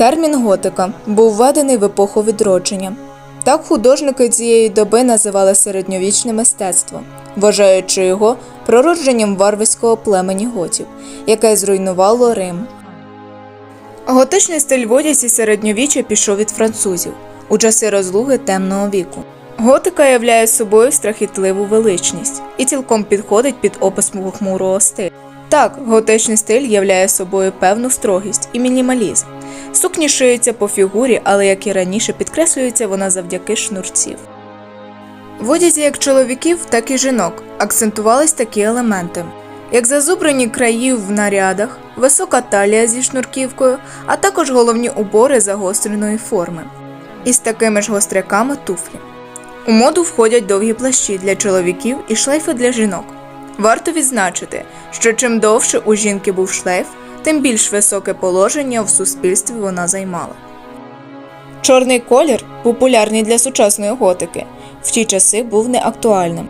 Термін готика був введений в епоху відродження. Так художники цієї доби називали середньовічне мистецтво, вважаючи його прородженням варварського племені готів, яке зруйнувало Рим. Готичний стиль в одязі середньовіччя пішов від французів у часи розлуги темного віку. Готика являє собою страхітливу величність і цілком підходить під опис похмурого стилю. Так, готичний стиль являє собою певну строгість і мінімалізм. Сукні шиються по фігурі, але як і раніше підкреслюється вона завдяки шнурців. В одязі як чоловіків, так і жінок акцентувались такі елементи, як зазубрені краї в нарядах, висока талія зі шнурківкою, а також головні убори загостреної форми. Із такими ж гостряками туфлі. У моду входять довгі плащі для чоловіків і шлейфи для жінок. Варто відзначити, що чим довше у жінки був шлейф, тим більш високе положення в суспільстві вона займала. Чорний колір, популярний для сучасної готики, в ті часи був неактуальним.